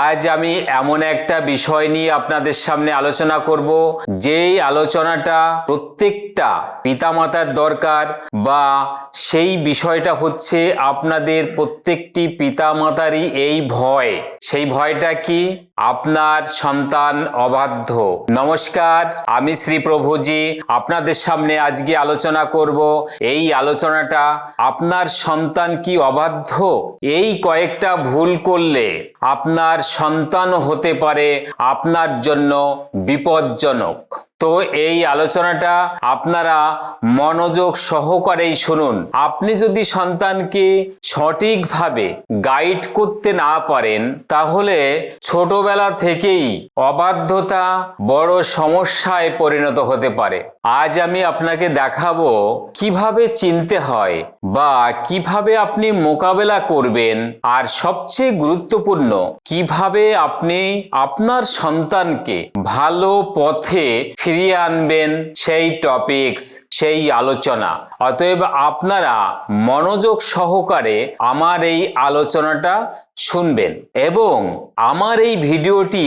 আজ আমি এমন একটা বিষয় নিয়ে আপনাদের সামনে আলোচনা করব যেই আলোচনাটা প্রত্যেকটা পিতামাতার দরকার বা সেই বিষয়টা হচ্ছে আপনাদের প্রত্যেকটি পিতামাতারই এই ভয়। সেই ভয়টা কি? আপনার সন্তান অবাধ্য। নমস্কার, আমি শ্রী প্রভুজি। আপনাদের সামনে আজকে আলোচনা করব। এই আলোচনাটা, আপনার সন্তান কি অবাধ্য? এই কয়েকটা ভুল করলে আপনার সন্তান হতে পারে আপনার জন্য বিপজ্জনক। তো এই আলোচনাটা আপনারা মনোযোগ সহকারেই শুনুন। আপনি যদি সন্তানকে সঠিকভাবে গাইড করতে না পারেন, তাহলে ছোটবেলা থেকেই অবাধ্যতা বড় সমস্যায় পরিণত হতে পারে। আজ আমি আপনাকে দেখাবো কীভাবে চিনতে হয় বা কীভাবে আপনি মোকাবেলা করবেন আর সবচেয়ে গুরুত্বপূর্ণ, কীভাবে আপনি আপনার সন্তানকে ভালো পথে ফিরিয়ে আনবেন সেই টপিকস, সেই আলোচনা। অতএব আপনারা মনোযোগ সহকারে আমার এই আলোচনাটা শুনবেন এবং আমার এই ভিডিওটি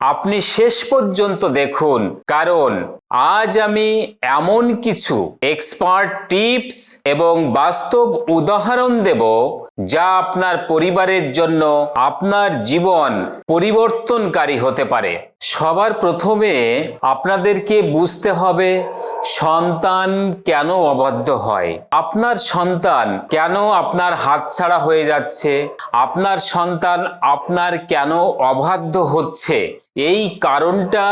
আপনি শেষ পর্যন্ত দেখুন। কারণ আজ আমি এমন কিছু এক্সপার্ট টিপস এবং বাস্তব উদাহরণ দেব যা আপনার পরিবারের জন্য আপনার জীবন পরিবর্তনকারী হতে পারে। সবার প্রথমে আপনাদেরকে বুঝতে হবে সন্তান কেন অবাধ্য হয়। আপনার সন্তান কেন আপনার হাতছাড়া হয়ে যাচ্ছে? আপনার সন্তান আপনার কেন অবাধ্য হচ্ছে? এই কারণটা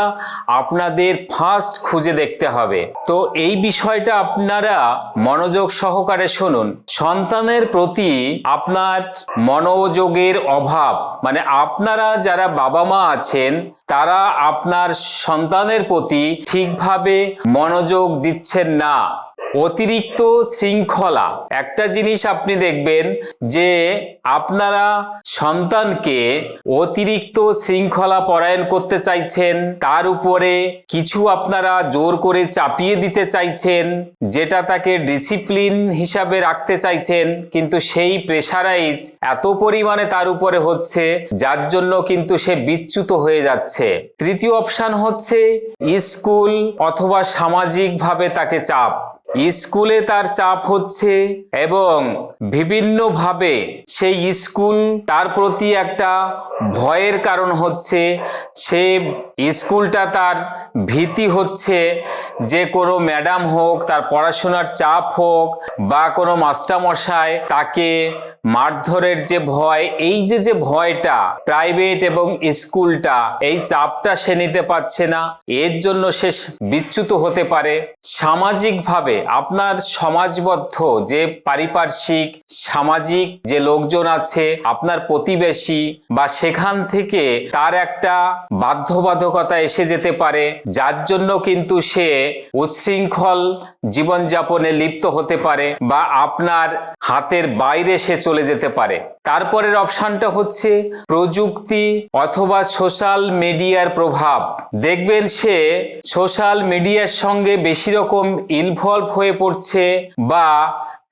আপনাদের ফার্স্ট খুঁজে দেখতে হবে। তো এই বিষয়টা আপনারা মনোযোগ সহকারে শুনুন। সন্তানের প্রতি আপনার মনোযোগের অভাব মানে আপনারা যারা বাবা মা আছেন, তারা আপনার সন্তানের প্রতি ঠিকভাবে মনোযোগ দিচ্ছেন না। অতিরিক্ত শৃঙ্খলা। একটা জিনিস আপনি দেখবেন যে আপনারা সন্তানকে অতিরিক্ত শৃঙ্খলা পরায়ণ করতে চাইছেন, তার উপরে কিছু আপনারা জোর করে চাপিয়ে দিতে চাইছেন, যেটা তাকে ডিসিপ্লিন হিসাবে রাখতে চাইছেন, কিন্তু সেই প্রেশারাইজ এত পরিমাণে তার উপরে হচ্ছে, যার জন্য কিন্তু সে বিচ্যুত হয়ে যাচ্ছে। তৃতীয় অপশান হচ্ছে স্কুল অথবা সামাজিকভাবে তাকে চাপ। স্কুলে তার চাপ হচ্ছে এবং বিভিন্নভাবে সেই স্কুল তার প্রতি একটা ভয়ের কারণ হচ্ছে, সে স্কুলটা তার ভীতি হচ্ছে যে কোনো ম্যাডাম হোক, তার পড়াশোনার চাপ হোক বা কোনো মাস্টারমশাই তাকে মারধরের যে ভয়, এই যে যে ভয়টা প্রাইভেট এবং স্কুলটা, এই চাপটা সে নিতে পারছে না। এর জন্য সে বিচ্যুত হতে পারে। সামাজিকভাবে আপনার সমাজবদ্ধ, যে পারিপার্শ্বিক, সামাজিক যে লোকজন আছে, আপনার প্রতিবেশী বা সেখান থেকে তার একটা বাধ্যবাধকতা এসে যেতে পারে, যার জন্য কিন্তু সে উচ্ছৃঙ্খল জীবনযাপনে লিপ্ত হতে পারে বা আপনার হাতের বাইরে সে চলে যেতে পারে। তারপরের অপশানটা হচ্ছে প্রযুক্তি অথবা সোশ্যাল মিডিয়ার প্রভাব। দেখবেন সে সোশ্যাল মিডিয়ার সঙ্গে বেশি রকম ইনভলভ হয়ে পড়ছে বা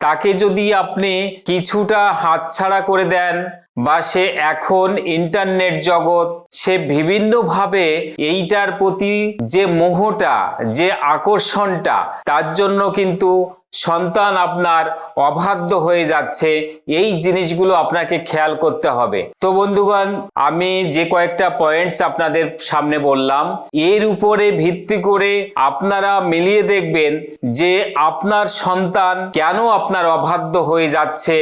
তাকে যদি আপনি কিছুটা হাতছাড়া করে দেন বা সে এখন ইন্টারনেট জগৎ, সে বিভিন্নভাবে এইটার প্রতি যে মোহটা, যে আকর্ষণটা, তার জন্য কিন্তু সন্তান আপনার অবাধ্য হয়ে যাচ্ছে। এই জিনিসগুলো আপনাকে খেয়াল করতে হবে। তো বন্ধুগণ, আমি যে কয়েকটা পয়েন্টস আপনাদের সামনে বললাম, এর উপরে ভিত্তি করে আপনারা মিলিয়ে দেখবেন যে আপনার সন্তান কেন আপনার অবাধ্য হয়ে যাচ্ছে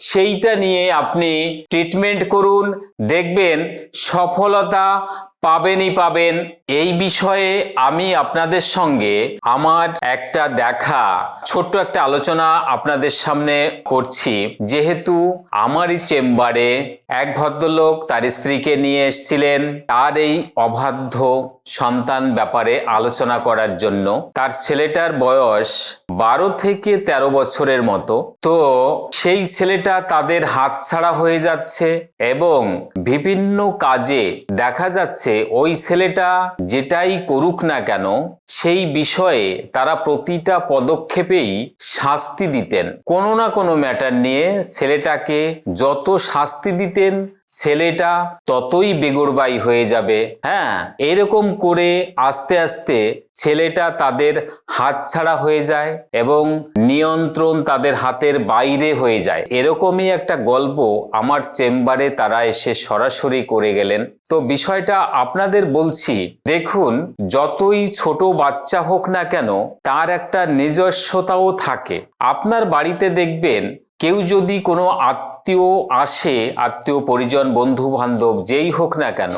সেইটা নিয়ে আপনি ট্রিটমেন্ট করুন দেখবেন সফলতা পাবেনই পাবেন। এই বিষয়ে আমি আপনাদের সঙ্গে আমার একটা দেখা, ছোট্ট একটা আলোচনা আপনাদের সামনে করছি। যেহেতু আমারই চেম্বারে এক ভদ্রলোক তার স্ত্রীকে নিয়ে এসেছিলেন, তার এই অবাধ্য সন্তান ব্যাপারে আলোচনা করার জন্য। তার ছেলেটার বয়স বারো থেকে ১৩ বছরের মতো। তো সেই ছেলেটা তাদের হাতছাড়া হয়ে যাচ্ছে এবং বিভিন্ন কাজে দেখা যাচ্ছে ওই ছেলেটা যেটাই করুক না কেন, সেই বিষয়ে তারা প্রতিটা পদক্ষেপেই শাস্তি দিতেন। কোনো না কোনো ম্যাটার নিয়ে ছেলেটাকে যত শাস্তি দিতেন ছেলেটা ততই বেগরবাই হয়ে যাবে। হ্যাঁ এরকম করে আস্তে আস্তে ছেলেটা তাদের হাতছাড়া হয়ে যায় এবং নিয়ন্ত্রণ তাদের হাতের বাইরে হয়ে যায়। এরকমই একটা গল্প আমার চেম্বারে তারা এসে সরাসরি করে গেলেন। তো বিষয়টা আপনাদের বলছি, দেখুন, যতই ছোট বাচ্চা হোক না কেন, তার একটা নিজস্বতাও থাকে। আপনার বাড়িতে দেখবেন, কেউ যদি কোনো আত্মীয় আসে, আত্মীয় পরিজন বন্ধু বান্ধব যেই হোক না কেন,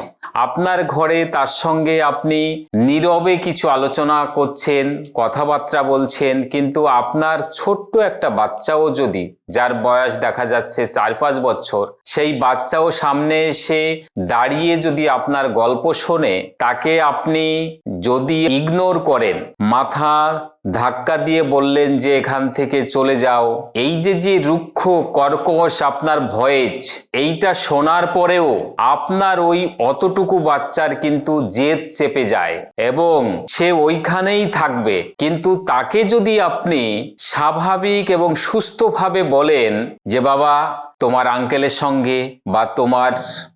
আপনার ঘরে তার সঙ্গে আপনি নীরবে কিছু আলোচনা করছেন, কথাবার্তা বলছেন, কিন্তু আপনার ছোট্ট একটা বাচ্চাও যদি, যার বয়স দেখা যাচ্ছে চার পাঁচ বছর, সেই বাচ্চাও সামনে এসে দাঁড়িয়ে যদি আপনার গল্প শোনে, তাকে আপনি যদি ইগনোর করেন, মাথা ধাক্কা দিয়ে বললেন যে এখান থেকে চলে যাও, এই যে যে রুক্ষ, কর্কশ আপনার ভয়েজ। এইটা শোনার পরেও আপনার ওই অতটুকু বাচ্চার কিন্তু জেদ চেপে যায় এবং সে ওইখানেই থাকবে। কিন্তু তাকে যদি আপনি স্বাভাবিক এবং সুস্থভাবে বলেন যে, বাবা, তোমার আঙ্কেলের সঙ্গে বা তোমার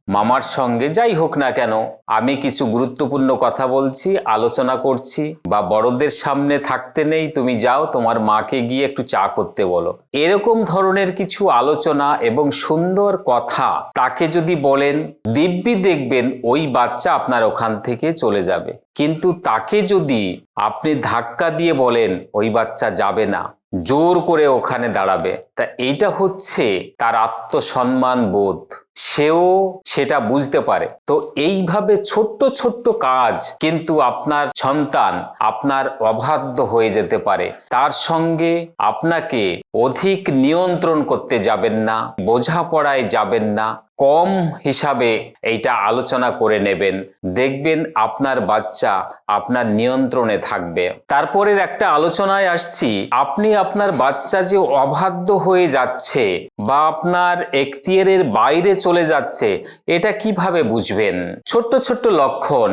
মামার সঙ্গে যাই হোক না কেন, আমি কিছু গুরুত্বপূর্ণ কথা বলছি, আলোচনা করছি, বা বড়দের সামনে থাকতে নেই, তুমি যাও, তোমার মাকে গিয়ে একটু চা করতে বলো। এরকম ধরনের কিছু আলোচনা এবং সুন্দর কথা তাকে যদি বলেন, দিব্যি দেখবেন ওই বাচ্চা আপনার ওখান থেকে চলে যাবে। কিন্তু তাকে যদি আপনি ধাক্কা দিয়ে বলেন, ওই বাচ্চা যাবে না, জোর করে ওখানে দাঁড়াবে, তা এইটা হচ্ছে তার আত্মসম্মান বোধ। সেও সেটা বুঝতে পারে। তো এইভাবে ছোট্ট ছোট্ট কাজ কিন্তু আপনার সন্তান আপনার অবাধ্য হয়ে যেতে পারে। তার সঙ্গে আপনাকে অধিক নিয়ন্ত্রণ করতে যাবেন না, বোঝাপড়ায় যাবেন না কম হিসাবে এইটা আলোচনা করে নেবেন। দেখবেন আপনার বাচ্চা আপনার নিয়ন্ত্রণে থাকবে। তারপরের একটা আলোচনায় আসছি, আপনি আপনার বাচ্চা যে অবাধ্য হয়ে যাচ্ছে বা আপনার এখতিয়ারের বাইরে চলে যাচ্ছে, এটা কীভাবে বুঝবেন? ছোট্ট ছোট্ট লক্ষণ।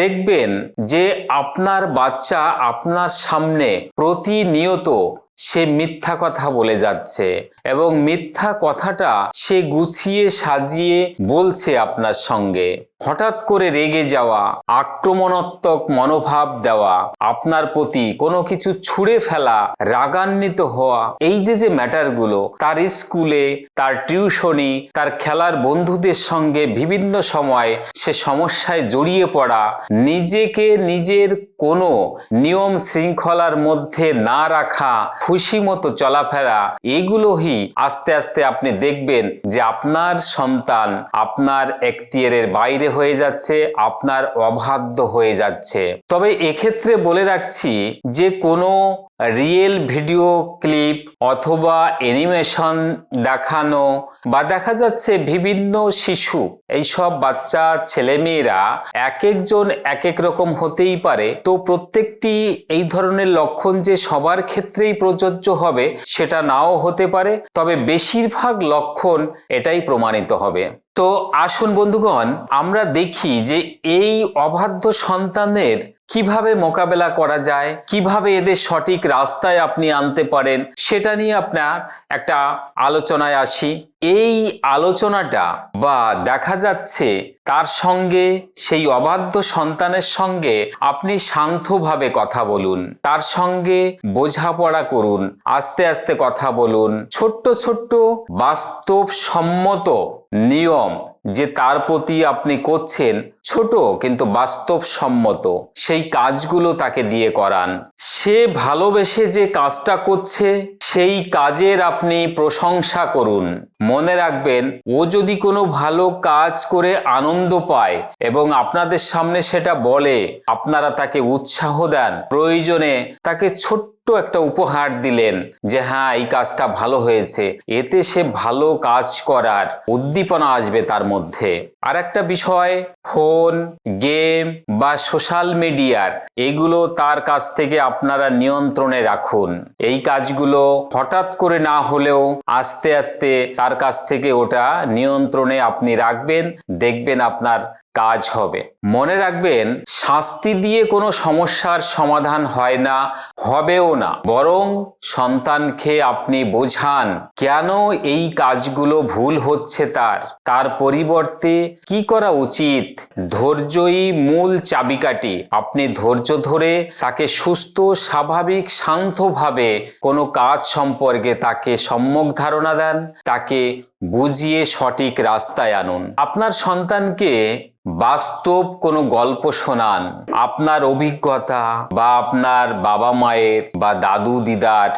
দেখবেন যে আপনার বাচ্চা আপনার সামনে প্রতিনিয়ত সে মিথ্যা কথা বলে যাচ্ছে এবং মিথ্যা কথাটা সে গুছিয়ে সাজিয়ে বলছে আপনার সঙ্গে। হঠাৎ করে রেগে যাওয়া, আক্রমণাত্মক মনোভাব দেওয়া, আপনার প্রতি কোনো কিছু ছুঁড়ে ফেলা, রাগান্বিত হওয়া, এই যে যে ম্যাটারগুলো, তার স্কুলে, তার টিউশনি, তার খেলার বন্ধুদের সঙ্গে বিভিন্ন সময় সে সমস্যায় জড়িয়ে পড়া, নিজেকে নিজের কোনো নিয়ম শৃঙ্খলার মধ্যে না রাখা, খুশি মতো চলাফেরা এগুলোই আস্তে আস্তে আপনি দেখবেন যে আপনার সন্তান আপনার এখতিয়ারের বাইরে হয়ে যাচ্ছে, আপনার অবাধ্য হয়ে যাচ্ছে। তবে এক্ষেত্রে বলে রাখছি যে কোনো রিয়েল ভিডিও ক্লিপ অথবা অ্যানিমেশন দেখানো বা দেখা যাচ্ছে বিভিন্ন শিশু, এইসব বাচ্চা ছেলেমেয়েরা এক একজন এক এক রকম হতেই পারে। তো প্রত্যেকটি এই ধরনের লক্ষণ যে সবার ক্ষেত্রেই প্রযোজ্য হবে, সেটা নাও হতে পারে। তবে বেশিরভাগ লক্ষণ এটাই প্রমাণিত হবে। তো আসুন বন্ধুগণ, আমরা দেখি যে এই অবাধ্য সন্তানের কীভাবে মোকাবেলা করা যায়, কীভাবে এদের সঠিক রাস্তায় আপনি আনতে পারেন, সেটা নিয়ে আপনার একটা আলোচনায় আসি। এই আলোচনাটা বা দেখা যাচ্ছে তার সঙ্গে, সেই অবাধ্য সন্তানের সঙ্গে আপনি শান্তভাবে কথা বলুন। তার সঙ্গে বোঝাপড়া করুন, আস্তে আস্তে কথা বলুন। ছোট্ট ছোট্ট বাস্তবসম্মত নিয়ম যে তার প্রতি আপনি করছেন, ছোট কিন্তু বাস্তবসম্মত, সেই কাজগুলো তাকে দিয়ে করান। সে ভালোবেসে যে কাজটা করছে, সেই কাজের আপনি প্রশংসা করুন। মনে রাখবেন, ও যদি কোনো ভালো কাজ করে আনন্দ পায় এবং আপনাদের সামনে সেটা বলে, আপনারা তাকে উৎসাহ দেন। প্রয়োজনে তাকে ছোট্ট একটা উপহার দিলেন যে হ্যাঁ এই কাজটা ভালো হয়েছে। এতে সে ভালো কাজ করার উদ্দীপনা আসবে তার মধ্যে। আর একটা বিষয়, ফোন, গেম বা সোশ্যাল মিডিয়ার, এগুলো তার কাছ থেকে আপনারা নিয়ন্ত্রণে রাখুন। এই কাজগুলো হঠাৎ করে না হলেও আস্তে আস্তে তার কাছ থেকে ওটা নিয়ন্ত্রণে আপনি রাখবেন, দেখবেন আপনার কাজ হবে। মনে রাখবেন, শাস্তি দিয়ে কোনো সমস্যার সমাধান হয় না, হবেও না। বরং সন্তানকে আপনি বোঝান, কেন এই কাজগুলো ভুল হচ্ছে তার? তার পরিবর্তে কি করা উচিত? ধৈর্যই মূল চাবিকাঠি। আপনি ধৈর্য ধরে তাকে সুস্থ, স্বাভাবিক, শান্তভাবে কোনো কাজ সম্পর্কে তাকে সম্যক ধারণা দেন, তাকে বুঝিয়ে সঠিক রাস্তায় আনুন। আপনার সন্তানকে বাস্তব কোনো গল্প শোনান। আপনার অভিজ্ঞতা বা আপনার বাবা মায়ের বা দাদু দিদার,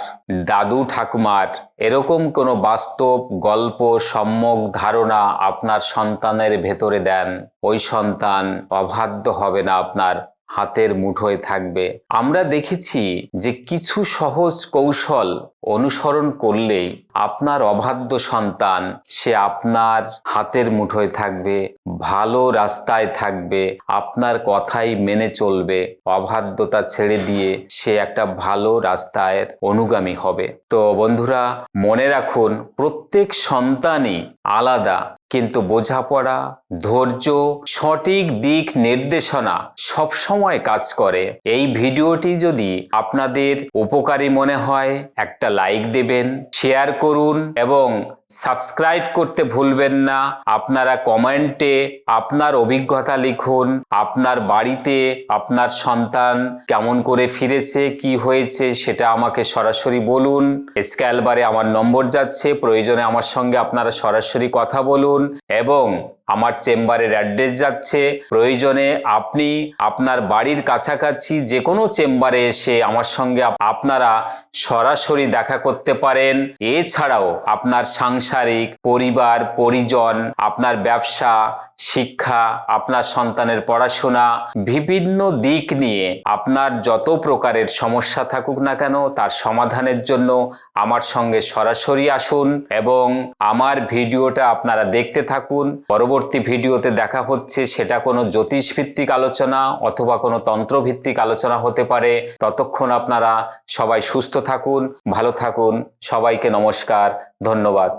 দাদু ঠাকুমার এরকম কোনো বাস্তব গল্প, সম্যক ধারণা আপনার সন্তানের ভেতরে দেন। ওই সন্তান অবাধ্য হবে না আপনার হাতের মুঠোয় থাকবে। আমরা দেখেছি যে কিছু সহজ কৌশল অনুসরণ করলেই আপনার অবাধ্য সন্তান, সে আপনার হাতের মুঠোয় থাকবে, ভালো রাস্তায় থাকবে, আপনার কথাই মেনে চলবে, অবাধ্যতা ছেড়ে দিয়ে সে একটা ভালো রাস্তায় অনুগামী হবে। তো বন্ধুরা, মনে রাখুন, প্রত্যেক সন্তানই আলাদা, কিন্তু বোঝাপড়া, ধৈর্য, সঠিক দিক নির্দেশনা সবসময় কাজ করে। এই ভিডিওটি যদি আপনাদের উপকারী মনে হয়, একটা লাইক দেবেন, শেয়ার করুন এবং সাবস্ক্রাইব করতে ভুলবেন না। আপনারা কমেন্টে আপনার অভিজ্ঞতা লিখুন, আপনার বাড়িতে আপনার সন্তান কেমন করে ফিরেছে, কি হয়েছে সেটা আমাকে সরাসরি বলুন। স্ক্যালবারে আমার নম্বর যাচ্ছে, প্রয়োজনে আমার সঙ্গে আপনারা সরাসরি কথা বলুন এবং আমার চেম্বারের অ্যাড্রেস যাচ্ছে। প্রয়োজনে আপনি আপনার বাড়ির কাছাকাছি যে কোনো চেম্বারে এসে আমার সঙ্গে আপ- আপনারা সরাসরি দেখা করতে পারেন। এছাড়াও আপনার সাংসারিক পরিবার পরিজন আপনার ব্যবসা শিক্ষা, আপনার সন্তানের পড়াশোনা, বিভিন্ন দিক নিয়ে আপনার যত প্রকারের সমস্যা থাকুক না কেন, তার সমাধানের জন্য আমার সঙ্গে সরাসরি আসুন এবং আমার ভিডিওটা আপনারা দেখতে থাকুন। পরবর্তী ভিডিওতে দেখা হচ্ছে, সেটা কোনো জ্যোতিষভিত্তিক আলোচনা অথবা কোনো তন্ত্রভিত্তিক আলোচনা হতে পারে। ততক্ষণ আপনারা সবাই সুস্থ থাকুন, ভালো থাকুন, সবাইকে নমস্কার, ধন্যবাদ।